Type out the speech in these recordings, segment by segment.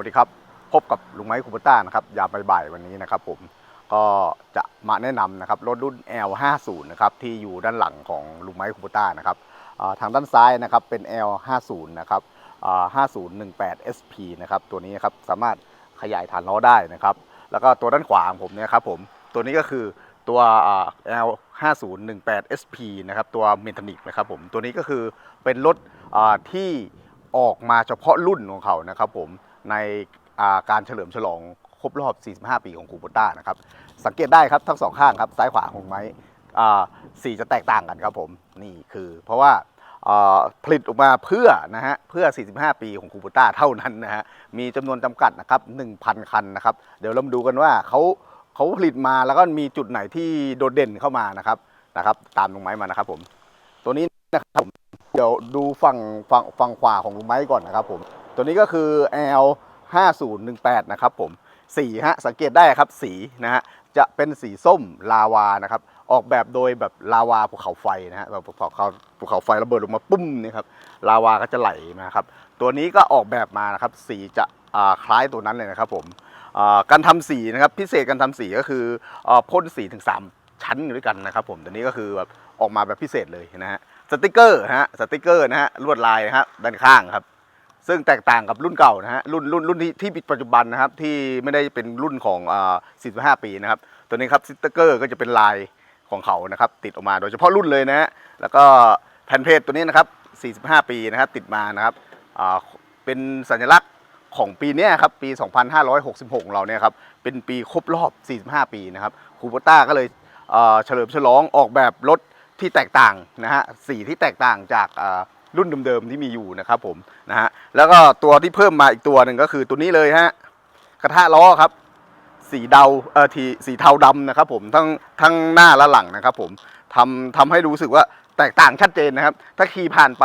วัสดีครับ พบกับลุงไม้คูปต้านะครับยามบ่ายๆวันนี้นะครับผมก็จะมาแนะนำนะครับรถรุ่น L50 นะครับที่อยู่ด้านหลังของลุงไม้คูปต้านะครับทางด้านซ้ายนะครับเป็น L50 นะครับอ่า5018 SP นะครับตัวนี้ครับสามารถขยายฐานล้อได้นะครับ แล้วก็ตัวด้านขวาของผมเนี่ยครับผมตัวนี้ก็คือตัวอ่า L5018 SP นะครับตัวเมทานิกนะครับผมตัวนี้ก็คือเป็นรถที่ออกมาเฉพาะรุ่นของเขานะครับผม ในาการเฉลิมฉลองครบรอบ 45 ปีของคูโบต้านะครับ สังเกตได้ครับทั้งสองข้างครับ ซ้ายขวาของไม้สีจะแตกต่างกันครับผม นี่คือเพราะว่าอ่าผลิตออกมาเพื่อนะฮะเพื่อ 45 ปีของคูโบต้าเท่านั้นนะฮะ มีจำนวนจำกัดนะครับ 1,000 คันนะครับ เดี๋ยวเรามาดูกันว่าเขาเขาผลิตมาแล้วก็มีจุดไหนที่โดดเด่นเข้ามานะครับนะครับ ตามลุงไม้มานะครับผม ตัวนี้นะครับผมเดี๋ยวดูฝั่งฝั่งฝั่งขวาของลุงไม้ก่อนนะครับผม ตัวนี้ก็คือ L 5018นะครับผมสีฮะสังเกตได้ครับสีนะฮะจะเป็นสีส้มลาวานะครับออกแบบโดยแบบลาวาภูเขาไฟนะฮะแบบภูเขาภูเขาไฟระเบิดลงมาปุ้มนี่ครับลาวาก็จะไหลนะครับตัวนี้ก็ออกแบบมานะครับสีจะคล้ายตัวนั้นเลยนะครับผมการทำสีนะครับพิเศษการทำสีก็คืออพ่นสีถึง 3 ชั้นด้วยกันนะครับผมตัวนี้ก็คือแบบออกมาแบบพิเศษเลยนะฮะสติกเกอร์ฮะสติกเกอร์นะฮะลวดลายนะฮะด้านข้างครับ ซึ่งแตกต่างกับรุ่นเก่านะฮะรุ่นรุ่นรุ่นที่ที่ปัจจุบันนะครับที่ไม่ได้เป็นรุ่นของอ่า45 ปีนะครับ ตัวนี้ครับสติกเกอร์ก็จะเป็นลายของเขานะครับติดออกมาโดยเฉพาะรุ่นเลยนะฮะแล้วก็แผ่นเพจตัวนี้นะครับ 45 ปีนะครับติดมานะครับอ่าเป็นสัญลักษณ์ของปีเนี้ยครับปี 2566ของเราเนี่ยครับเป็นปีครบรอบ 45 ปีนะครับคูโบต้าก็เลยเอ่อเฉลิมฉลองออกแบบรถที่แตกต่างนะฮะสีที่แตกต่างจากอ่า รุ่นเดิมๆที่มีอยู่นะครับผมนะฮะแล้วก็ตัวที่เพิ่มมาอีกตัวหนึ่งก็คือตัวนี้เลยฮะกระทะล้อครับสีเดาเออทีสีเทาดำนะครับผมทั้งทั้งหน้าและหลังนะครับผมทำทำให้รู้สึกว่าแตกต่างชัดเจนนะครับ ถ้าขี่ผ่านไป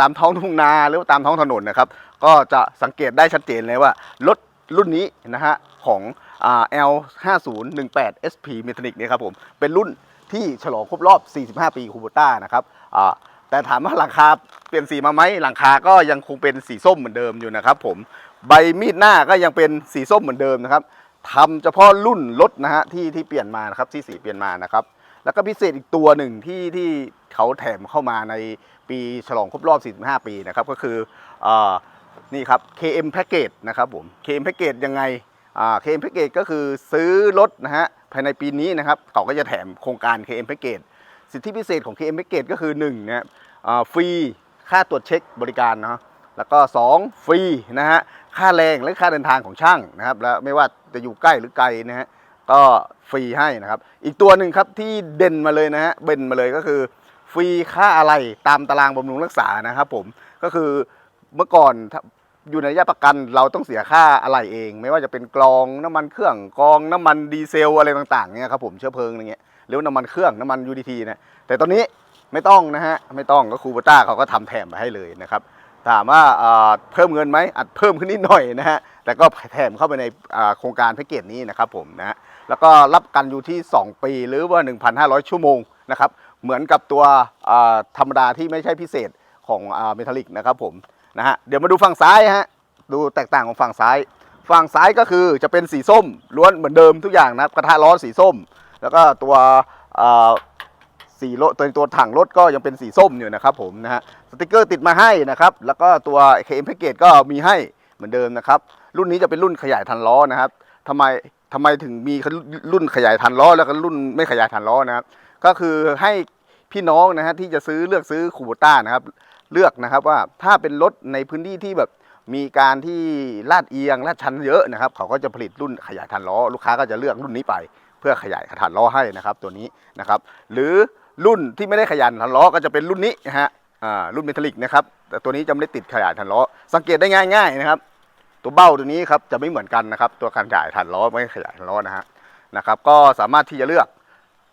ตามท้องทุ่งนาหรือว่าตามท้องถนนนะครับ ก็จะสังเกตได้ชัดเจนเลยว่ารถรุ่นนี้นะฮะของอ L5018 SP Metallic เนี่ยครับผมเป็นรุ่นที่ฉลองครบรอบ 45 ปีคูโบต้านะครับอ่า แต่ถามว่าหลังคาเปลี่ยนสีมาไหมหลังคาก็ยังคงเป็นสีส้มเหมือนเดิมอยู่นะครับ ผมใบมีดหน้าก็ยังเป็นสีส้มเหมือนเดิมนะครับทำเฉพาะรุ่นรถนะฮะที่ที่เปลี่ยนมานะครับที่สีเปลี่ยนมานะครับ แล้วก็พิเศษอีกตัวหนึ่งที่ที่เขาแถมเข้ามาในปีฉลองครบรอบ 45 ปีนะครับก็คืออานี่ครับ KM Package นะครับผม KM Package ยังไงอ่า KM Package ก็คือซื้อรถนะฮะภายในปีนี้นะครับเขาก็จะแถมโครงการ KM Package สิทธิพิเศษของ KM Package ก็คือ1นะฮะอ่าฟรีค่าตรวจเช็คบริการนะฮะแล้วก็ 2 ฟรีนะฮะค่าแรงและค่าเดินทางของช่างนะครับแล้วไม่ว่าจะอยู่ใกล้หรือไกลนะฮะก็ฟรีให้นะครับ อีกตัวหนึ่งครับที่เด่นมาเลยนะฮะเด่นมาเลยก็คือ ฟรีค่าอะไรตามตารางบำรุงรักษานะครับผมก็คือเมื่อก่อนอยู่ในระยะประกันเราต้องเสียค่าอะไรเอง ไม่ว่าจะเป็นกรองน้ำมันเครื่องกรองน้ำมันดีเซลอะไรต่างๆเนี่ยครับผมเชื้อเพลิงอะไรเงี้ย หรือว่าน้ำมันเครื่องน้ำมันยูดีทีนะแต่ตอนนี้ไม่ต้องนะฮะไม่ต้องก็คูเบต้าเขาก็ทำแถมมาให้เลยนะครับถามว่าเพิ่มเงินไหมอาจเพิ่มขึ้นนิดหน่อยนะฮะแต่ก็แถมเข้าไปในโครงการแพ็กเกจนี้นะครับผมนะฮะแล้วก็รับกันอยู่ที่ 2 ปีหรือว่า 1,500 ชั่วโมงนะครับเหมือนกับตัวธรรมดาที่ไม่ใช่พิเศษของเมทัลลิกนะครับผมนะฮะเดี๋ยวมาดูฝั่งซ้ายฮะดูแตกต่างของฝั่งซ้าย ฝั่งซ้ายก็คือจะเป็นสีส้มล้วนเหมือนเดิมทุกอย่างนะกระทะร้อนสีส้ม แล้วก็ตัวสีรถตัวตัวถังรถก็ยังเป็นสีส้มอยู่นะครับผมนะฮะสติกเกอร์ติดมาให้นะครับแล้วก็ตัว KM Package ก็มีให้เหมือนเดิมนะครับ รุ่นนี้จะเป็นรุ่นขยายทันล้อนะครับทำไมทำไมถึงมีรุ่นขยายทันล้อ แล้วก็รุ่นไม่ขยายทันล้อนะครับ ก็คือให้พี่น้องนะฮะที่จะซื้อเลือกซื้อคูโบต้านะครับ เลือกนะครับว่าถ้าเป็นรถในพื้นที่ที่แบบมีการที่ลาดเอียงลาดชันเยอะนะครับ เขาก็จะผลิตรุ่นขยายทันล้อ ลูกค้าก็จะเลือกรุ่นนี้ไป เพื่อขยายฐานล้อให้นะครับตัวนี้นะครับ หรือรุ่นที่ไม่ได้ขยายฐานล้อก็จะเป็นรุ่นนี้นะฮะรุ่นเมทัลลิกนะครับแต่ตัวนี้จะไม่ได้ติดขยายฐานล้อ สังเกตได้ง่าย ๆนะครับ ตัวเบ้าตัวนี้ครับจะไม่เหมือนกันนะครับ ตัวการขยายฐานล้อไม่ขยายฐานล้อนะฮะนะครับ ก็สามารถที่จะเลือก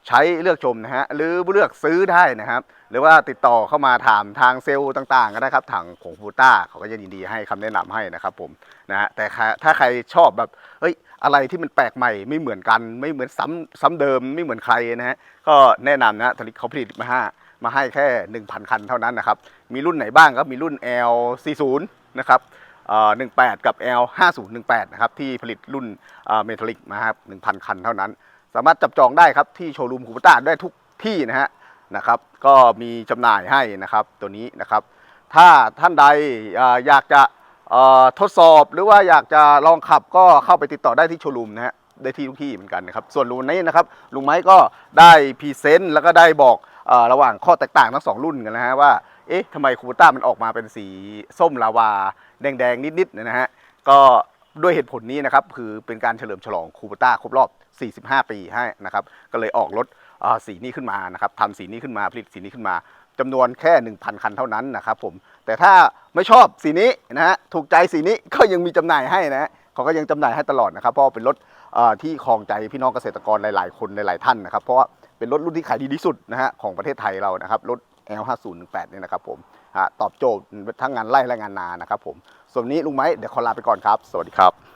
ใช้เลือกชมนะฮะหรือเลือกซื้อได้นะครับ หรือว่าติดต่อเข้ามาถามทางเซลล์ต่างๆก็ได้ครับทางของฟูต้าเขาก็จะยินดีให้คำแนะนำให้นะครับผมนะฮะแต่ถ้าใครชอบแบบเฮ้ย อะไรที่มันแปลกใหม่ไม่เหมือนกัน ไม่เหมือนซ้ำซ้ำเดิมไม่เหมือนใครนะฮะก็แนะนำนะทลิเขาผลิตมาห้ามาให้แค่ 1,000 คันเท่านั้นนะครับ มีรุ่นไหนบ้างครับมีรุ่น L40 นะครับ18 กับ L 5018 นะครับที่ผลิตรุ่นเมทัลลิกนะครับ1,000 คันเท่านั้น สามารถจับจองได้ครับที่โชว์รูมคูปต้าได้ทุกที่นะฮะนะครับก็มีจำหน่ายให้นะครับตัวนี้นะครับ ถ้าท่านใดอยากจะ ทดสอบหรือว่าอยากจะลองขับก็เข้าไปติดต่อได้ที่โชว์รูมนะฮะได้ที่ทุกที่เหมือนกันนะครับส่วนรุ่นนี้นะครับลุงไม้ก็ได้พรีเซนต์แล้วก็ได้บอกอระหว่างข้อแตกต่างทั้งสองรุ่นกันนะฮะว่าเอ๊ะทำไมคูปต้ามันออกมาเป็นสีส้มลาวา แดง ๆ นิดๆเนยนะฮะก็ด้วยเหตุผลนี้นะครับคือเป็นการเฉลิมฉลองคูปต้าครบรอบ 45 ปีให้นะครับก็เลยออกรถสีนี้ขึ้นมานะครับทำสีนี้ขึ้นมาผลิตสีนี้ขึ้นมาจำนวนแค่ 1,000 คันเท่านั้นนะครับผม แต่ถ้าไม่ชอบสีนี้นะฮะถูกใจสีนี้ก็ยังมีจำหน่ายให้นะฮะเขาก็ยังจำหน่ายให้ตลอดนะครับเพราะเป็นรถที่คลองใจพี่น้องเกษตรกรหลาย ๆ คนหลายๆท่านนะครับ เพราะว่าเป็นรถรุ่นที่ขายดีที่สุดนะฮะของประเทศไทยเรานะครับรถ L5018 เนี่ยนะครับผมตอบโจทย์ทั้งงานไร่และงานนานะครับผมส่วนนี้ลุงไม้เดี๋ยวขอลาไปก่อนครับ สวัสดีครับ